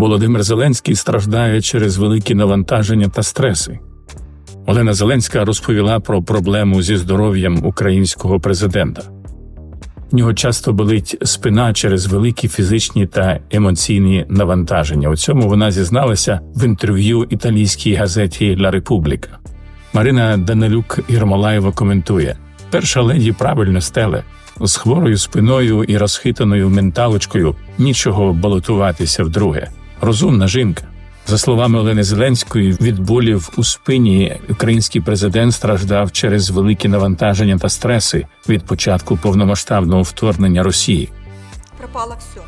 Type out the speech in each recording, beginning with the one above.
Володимир Зеленський страждає через великі навантаження та стреси. Олена Зеленська розповіла про проблему зі здоров'ям українського президента. В нього часто болить спина через великі фізичні та емоційні навантаження. У цьому вона зізналася в інтерв'ю італійській газеті «Ла Републіка». Марина Данилюк Єрмолаєва коментує: перша леді правильно стеле з хворою спиною і розхитаною менталочкою нічого балотуватися вдруге. Розумна жінка. За словами Олени Зеленської, від болів у спині український президент страждав через великі навантаження та стреси від початку повномасштабного вторгнення Росії. Пропало все.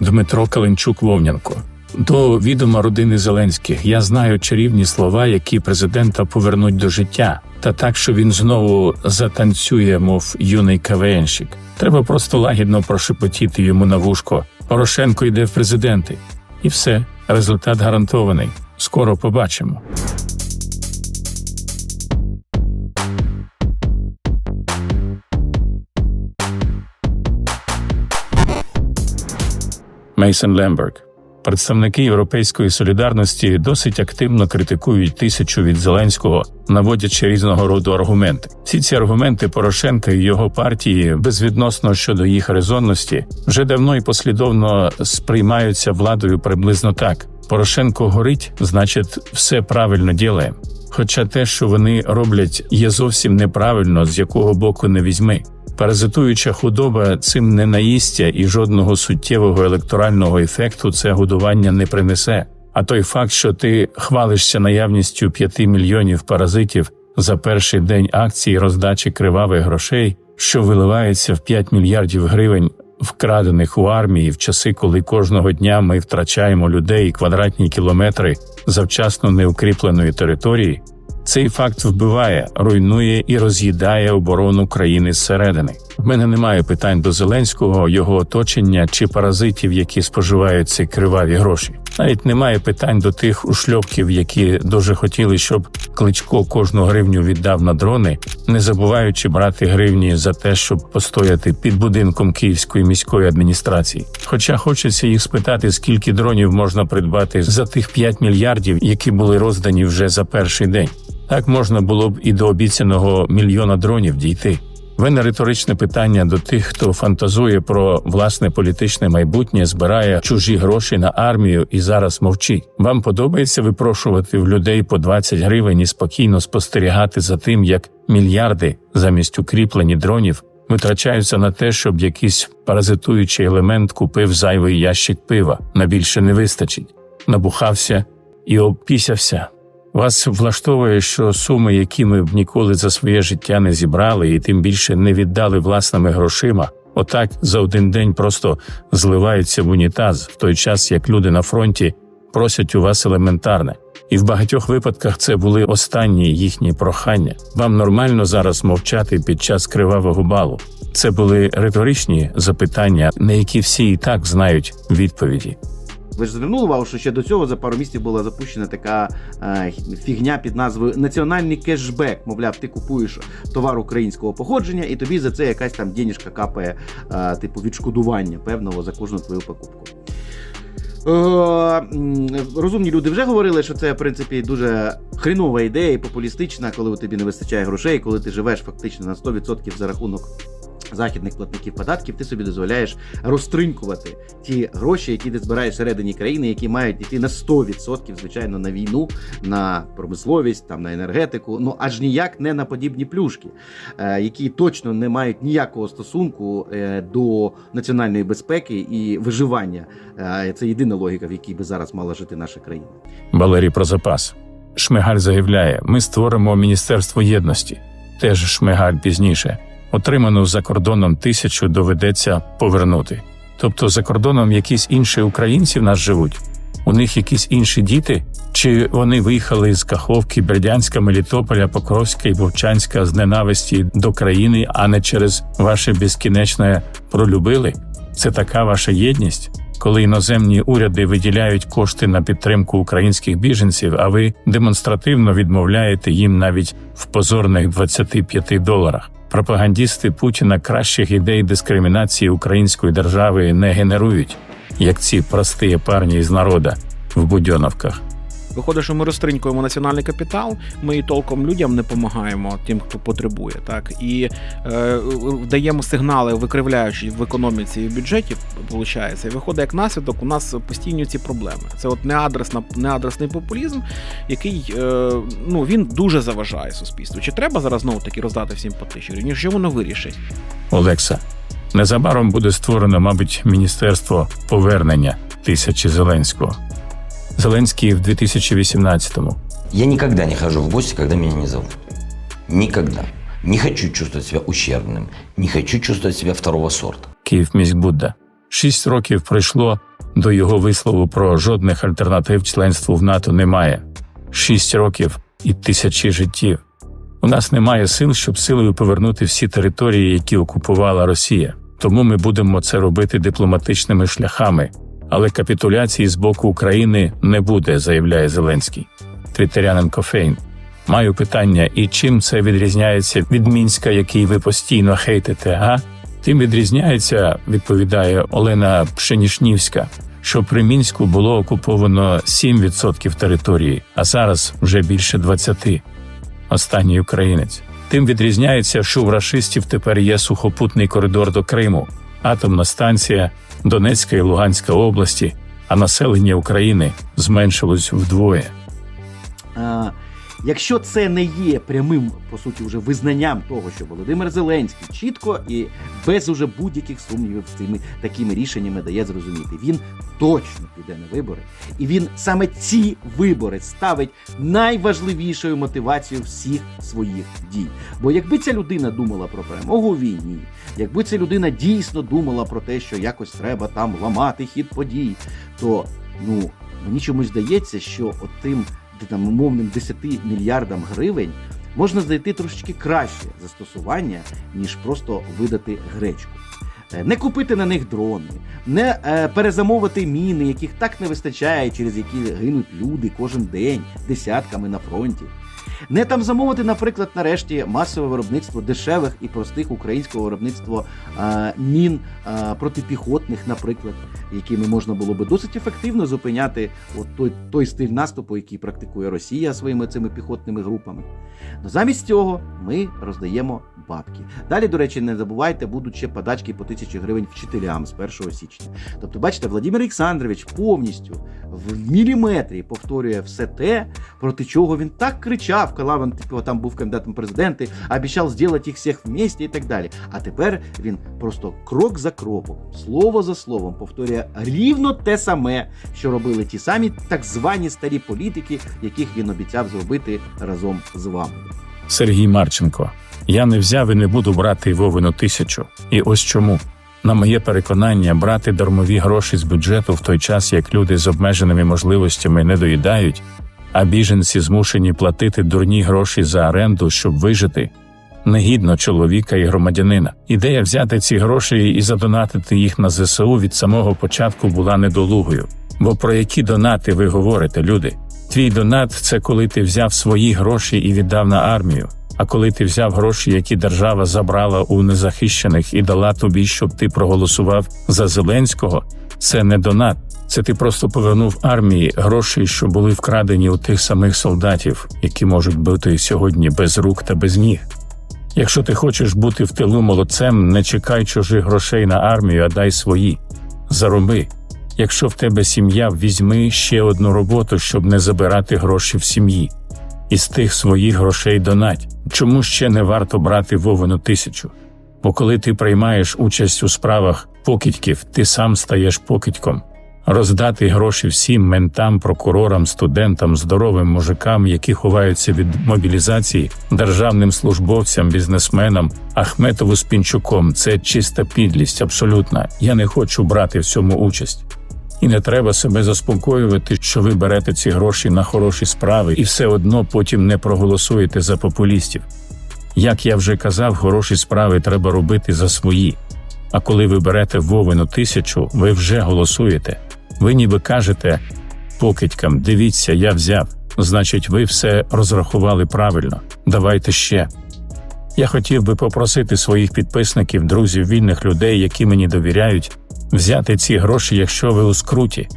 Дмитро Каленчук Вовнянко. До відома родини Зеленських я знаю чарівні слова, які президента повернуть до життя, та так, що він знову затанцює, мов юний КВНщик. Треба просто лагідно прошепотіти йому на вушко. Порошенко йде в президенти. І все, результат гарантований. Скоро побачимо. Мейсон Лемберг. Представники Європейської солідарності досить активно критикують тисячу від Зеленського, наводячи різного роду аргументи. Всі ці аргументи Порошенка і його партії, безвідносно щодо їх резонності, вже давно і послідовно сприймаються владою приблизно так: Порошенко горить, значить, все правильно ділає. Хоча те, що вони роблять, є зовсім неправильно, з якого боку не візьми. Паразитуюча худоба цим не наїсться і жодного суттєвого електорального ефекту це годування не принесе. А той факт, що ти хвалишся наявністю 5 мільйонів паразитів за перший день акції роздачі кривавих грошей, що виливається в 5 мільярдів гривень, вкрадених у армії в часи, коли кожного дня ми втрачаємо людей і квадратні кілометри завчасно неукріпленої території. Цей факт вбиває, руйнує і роз'їдає оборону країни зсередини. В мене немає питань до Зеленського, його оточення чи паразитів, які споживають ці криваві гроші. Навіть немає питань до тих ушльопків, які дуже хотіли, щоб кличко кожну гривню віддав на дрони, не забуваючи брати гривні за те, щоб постояти під будинком Київської міської адміністрації. Хоча хочеться їх спитати, скільки дронів можна придбати за тих 5 мільярдів, які були роздані вже за перший день. Так можна було б і до обіцяного мільйона дронів дійти. В мене риторичне питання до тих, хто фантазує про власне політичне майбутнє, збирає чужі гроші на армію і зараз мовчить. Вам подобається випрошувати в людей по 20 гривень і спокійно спостерігати за тим, як мільярди замість укріплені дронів витрачаються на те, щоб якийсь паразитуючий елемент купив зайвий ящик пива. На більше не вистачить, набухався і обпісявся. Вас влаштовує, що суми, які ми б ніколи за своє життя не зібрали, і тим більше не віддали власними грошима, отак за один день просто зливаються в унітаз, в той час як люди на фронті просять у вас елементарне. І в багатьох випадках це були останні їхні прохання. Вам нормально зараз мовчати під час кривавого балу. Це були риторичні запитання, на які всі і так знають відповіді. Ви ж звернули увагу, що ще до цього за пару місяців була запущена така е, фігня під назвою Національний кешбек. Мовляв, ти купуєш товар українського походження, і тобі за це якась там денежка капає, е, типу відшкодування певного за кожну твою покупку. Е, розумні люди вже говорили, що це в принципі дуже хрінова ідея і популістична, коли у тобі не вистачає грошей, коли ти живеш фактично на 100% за рахунок західних платників податків, ти собі дозволяєш розтринькувати ті гроші, які ти збираєш всередині країни, які мають йти на 100%, звичайно, на війну, на промисловість, там на енергетику, ну аж ніяк не на подібні плюшки, е, які точно не мають ніякого стосунку е, до національної безпеки і виживання. Е, Це єдина логіка, в якій би зараз мала жити наша країна. Валерій про запас. Шмигаль заявляє: ми створимо Міністерство єдності. Теж Шмигаль пізніше. Отриману за кордоном тисячу доведеться повернути. Тобто за кордоном якісь інші українці в нас живуть. У них якісь інші діти, чи вони виїхали з Каховки, Бердянська, Мелітополя, Покровська і Вовчанська з ненависті до країни, а не через ваше безкінечне пролюбили? Це така ваша єдність, коли іноземні уряди виділяють кошти на підтримку українських біженців, а ви демонстративно відмовляєте їм навіть в позорних 25 доларах. Пропагандісти Путіна кращих ідей дискримінації української держави не генерують. як ці прості парні із народа в будьоновках. Виходить, що ми розтринькуємо національний капітал, ми і толком людям не допомагаємо тим, хто потребує, так і е, даємо сигнали, викривляючи в економіці і в бюджеті, виходить, виходить як наслідок, у нас постійні ці проблеми. Це от неадресна, неадресний популізм, який е, ну він дуже заважає суспільству. Чи треба зараз знову таки роздати всім по тисячі гривень? Що воно вирішить? Олекса, незабаром буде створено, мабуть, міністерство повернення тисячі Зеленського. Зеленський в 2018-му. Я никогда не хожу в гости, когда меня не зовут. Никогда. Не хочу чувствовать себя ущербным. Не хочу чувствовать себя второго сорта. Київміськбудда. Шість років пройшло до його вислову про жодних альтернатив членству в НАТО немає. Шість років і тисячі життів. У нас немає сил, щоб силою повернути всі території, які окупувала Росія. Тому ми будемо це робити дипломатичними шляхами. Але капітуляції з боку України не буде, заявляє Зеленський. Твіттерянин Кофейн. Маю питання, і чим це відрізняється від мінська, який ви постійно хейтите, а? Тим відрізняється, відповідає Олена Пшенішнівська, що при мінську було окуповано 7% території, а зараз вже більше 20%. Останній українець. Тим відрізняється, що в рашистів тепер є сухопутний коридор до Криму, атомна станція Донецька і Луганська області, а населення України зменшилось вдвоє. Якщо це не є прямим, по суті, вже визнанням того, що Володимир Зеленський чітко і без уже будь-яких сумнівів з цими такими рішеннями дає зрозуміти, він точно піде на вибори, і він саме ці вибори ставить найважливішою мотивацією всіх своїх дій. Бо якби ця людина думала про перемогу у війні, якби ця людина дійсно думала про те, що якось треба там ламати хід подій, то ну мені чомусь здається, що отим де там умовним 10 мільярдам гривень можна знайти трошечки краще застосування, ніж просто видати гречку. Е, Не купити на них дрони, не е, перезамовити міни, яких так не вистачає, через які гинуть люди кожен день десятками на фронті. Не там замовити, наприклад, нарешті масове виробництво дешевих і простих українського виробництва е, мін е, протипіхотних, наприклад, якими можна було би досить ефективно зупиняти от той, той стиль наступу, який практикує Росія своїми цими піхотними групами. Но замість цього ми роздаємо бабки. Далі, до речі, не забувайте, будуть ще подачки по тисячі гривень вчителям з 1 січня. Тобто, бачите, Владимир Олександрович повністю в міліметрі повторює все те, проти чого він так кричав, коли він типу, там був кандидатом в президенти, обіцяв зробити їх всіх вместе і так далі. А тепер він просто крок за кроком, слово за словом повторює рівно те саме, що робили ті самі так звані старі політики, яких він обіцяв зробити разом з вами. Сергій Марченко. Я не взяв і не буду брати Вовину тисячу. І ось чому. На моє переконання, брати дармові гроші з бюджету в той час, як люди з обмеженими можливостями не доїдають, а біженці змушені платити дурні гроші за оренду, щоб вижити, негідно чоловіка і громадянина. Ідея взяти ці гроші і задонатити їх на ЗСУ від самого початку була недолугою. Бо про які донати ви говорите, люди? Твій донат це коли ти взяв свої гроші і віддав на армію. А коли ти взяв гроші, які держава забрала у незахищених і дала тобі, щоб ти проголосував за Зеленського, це не донат. Це ти просто повернув армії гроші, що були вкрадені у тих самих солдатів, які можуть бути сьогодні без рук та без ніг. Якщо ти хочеш бути в тилу молодцем, не чекай чужих грошей на армію, а дай свої. Зароби. Якщо в тебе сім'я, візьми ще одну роботу, щоб не забирати гроші в сім'ї. Із тих своїх грошей донать. Чому ще не варто брати Вовину тисячу? Бо коли ти приймаєш участь у справах покидьків, ти сам стаєш покидьком. Роздати гроші всім ментам, прокурорам, студентам, здоровим мужикам, які ховаються від мобілізації, державним службовцям, бізнесменам, Ахметову з Пінчуком це чиста підлість, абсолютна. Я не хочу брати в цьому участь. І не треба себе заспокоювати, що ви берете ці гроші на хороші справи і все одно потім не проголосуєте за популістів. Як я вже казав, хороші справи треба робити за свої. А коли ви берете Вовину тисячу, ви вже голосуєте. Ви ніби кажете покидькам, дивіться, я взяв. Значить, ви все розрахували правильно. Давайте ще. Я хотів би попросити своїх підписників, друзів, вільних людей, які мені довіряють, Взяти ці гроші, якщо ви у скруті,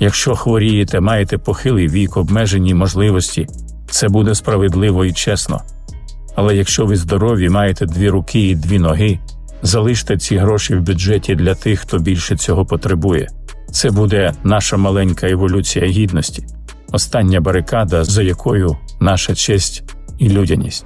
якщо хворієте, маєте похилий вік, обмежені можливості, це буде справедливо і чесно. Але якщо ви здорові, маєте дві руки і дві ноги, залиште ці гроші в бюджеті для тих, хто більше цього потребує. Це буде наша маленька еволюція гідності, остання барикада, за якою наша честь і людяність.